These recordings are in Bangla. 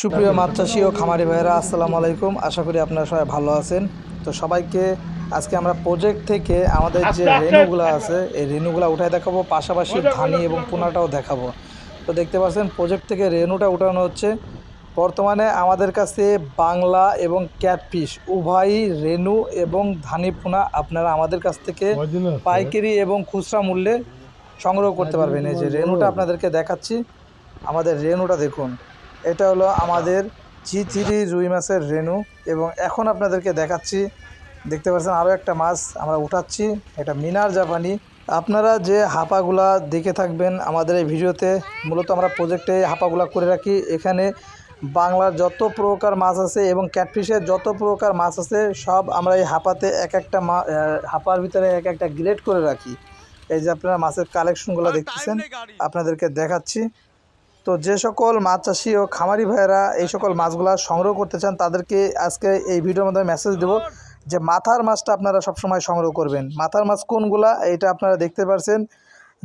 সুপ্রিয় মাছ চাষি ও খামারি ভাইয়েরা আসসালামু আলাইকুম। আশা করি আপনারা সবাই ভালো আছেন। তো সবাইকে আজকে আমরা প্রজেক্ট থেকে আমাদের যে রেনুগুলো আছে এই রেনুগুলো উঠায় দেখাবো পাশাপাশি ধানি এবং পোনাটাও দেখাবো। তো দেখতে পাচ্ছেন প্রজেক্ট থেকে রেনুটা উঠানো হচ্ছে। বর্তমানে আমাদের কাছে বাংলা এবং ক্যাটফিশ উভয়ই রেনু এবং ধানি পোনা আপনারা আমাদের কাছ থেকে পাইকারি এবং খুচরা মূল্যে সংগ্রহ করতে পারবেন। এই যে রেনুটা আপনাদেরকে দেখাচ্ছি। আমাদের রেনুটা দেখুন। এটা হলো আমাদের জি থ্রি রুই মাছের রেনু এবং এখন আপনাদেরকে দেখাচ্ছি দেখতে পাচ্ছেন আরও একটা মাছ আমরা উঠাচ্ছি এটা মিনার জাপানি। আপনারা যে হাঁপাগুলা দেখে থাকবেন আমাদের এই ভিডিওতে মূলত আমরা প্রজেক্টে হাঁপাগুলা করে রাখি। এখানে বাংলার যত প্রকার মাছ আছে এবং ক্যাটফিশের যত প্রকার মাছ আছে সব আমরা এই হাঁপাতে এক একটা মা হাঁপার ভিতরে এক একটা গ্রেড করে রাখি। এই যে আপনারা মাছের কালেকশনগুলো দেখতেছেন আপনাদেরকে দেখাচ্ছি। তো যে সকল মাছ চাষি ও খামারি ভাইয়েরা এই সকল মাছগুলা সংগ্রহ করতে চান, তাদেরকে আজকে এই ভিডিওর মাধ্যমে মেসেজ দেবো যে মাথার মাছটা আপনারা সবসময় সংগ্রহ করবেন। মাথার মাছ কোনগুলা এটা আপনারা দেখতে পারছেন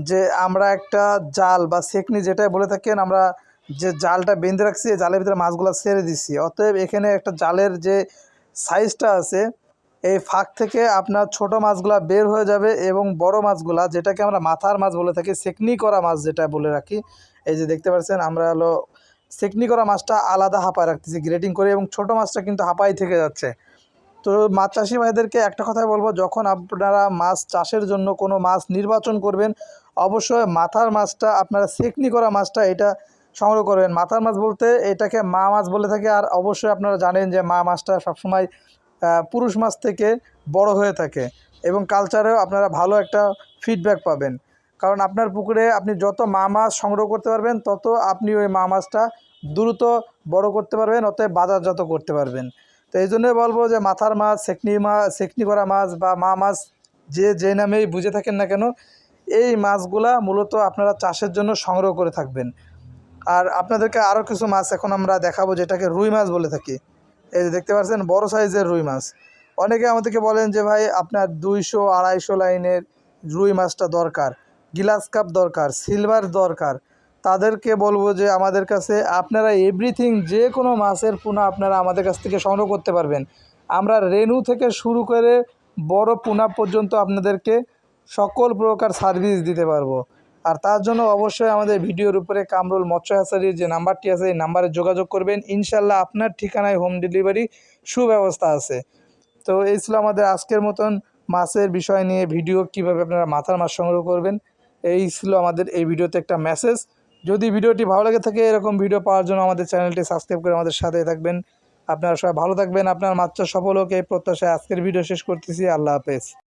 যে আমরা একটা জাল বা সেকনি যেটাই বলে থাকেন, আমরা যে জালটা বেঁধে রাখছি জালের ভিতরে মাছগুলো ছেড়ে দিচ্ছি। অতএব এখানে একটা জালের যে সাইজটা আছে, এই ফাঁক থেকে আপনার ছোট মাছগুলা বের হয়ে যাবে এবং বড় মাছগুলা, যেটাকে আমরা মাথার মাছ বলে থাকি সেকনি করা মাছ যেটা বলে রাখি এই যে দেখতে পাচ্ছেন, আমরা হলো সেকনি করা মাছটা আলাদা হাঁপায় রাখতেছি গ্রেটিং করে এবং ছোট মাছটা কিন্তু হাঁপাই থেকে যাচ্ছে। তো মাছ চাষি ভাইদেরকে একটা কথাই বলব, যখন আপনারা মাছ চাষের জন্য কোনো মাছ নির্বাচন করবেন, অবশ্যই মাথার মাছটা, আপনারা সেকনি করা মাছটা এটা সংগ্রহ করবেন। মাথার মাছ বলতে এটাকে মা মাছ বলে থাকে, আর অবশ্যই আপনারা জানেন যে মা মাছটা সবসময় পুরুষ মাছ থেকে বড় হয়ে থাকে এবং কালচারেও আপনারা ভালো একটা ফিডব্যাক পাবেন। কারণ আপনার পুকুরে আপনি যত মা মাছ সংগ্রহ করতে পারবেন, তত আপনি ওই মা মাছটা দ্রুত বড় করতে পারবেন, অতএব বাজারজাত করতে পারবেন। তো এই জন্যই বলব যে মাথার মাছ, সেকনি মাছ সেকনি করা মাছ বা মা মাছ যে যে নামেই বুঝে থাকেন না কেন, এই মাছগুলা মূলত আপনারা চাষের জন্য সংগ্রহ করে থাকবেন। আর আপনাদেরকে আরও কিছু মাছ এখন আমরা দেখাবো যেটাকে রুই মাছ বলে থাকি। এই যে দেখতে পাচ্ছেন, বড় সাইজের রুই মাছ। অনেকে আমাদেরকে বলেন যে ভাই, আপনার দুইশো, আড়াইশো লাইনের রুই মাছটা দরকার। গিলাস কাপ দরকার, সিলভার দরকার। তাদেরকে বলব যে আমাদের কাছে আপনারা এভরিথিং যে কোনো মাছের পোনা আপনারা আমাদের কাছ থেকে সংগ্রহ করতে পারবেন। আমরা রেনু থেকে শুরু করে বড় পোনা পর্যন্ত আপনাদেরকে সকল প্রকার সার্ভিস দিতে পারব। আর তার জন্য অবশ্যই আমাদের ভিডিওর উপরে কামরুল মৎস্য হাসারির যে নাম্বারটি আছে, এই নাম্বারে যোগাযোগ করবেন। ইনশাল্লাহ আপনার ঠিকানায় হোম ডেলিভারি সুব্যবস্থা আছে। তো এই ছিল আমাদের আজকের মতন মাছের বিষয় নিয়ে ভিডিও কীভাবে আপনারা মাথার মাছ সংগ্রহ করবেন। এই ছিল আমাদের এই ভিডিওতে একটা মেসেজ যদি ভিডিওটি ভালো লেগে থাকে, এরকম ভিডিও পাওয়ার জন্য আমাদের চ্যানেলটি সাবস্ক্রাইব করে আমাদের সাথে থাকবেন। আপনারা সবাই ভালো থাকবেন। আপনার মাত্র সফল হোক এই প্রত্যাশায় আজকের ভিডিও শেষ করতেছি। আল্লাহ হাফেজ।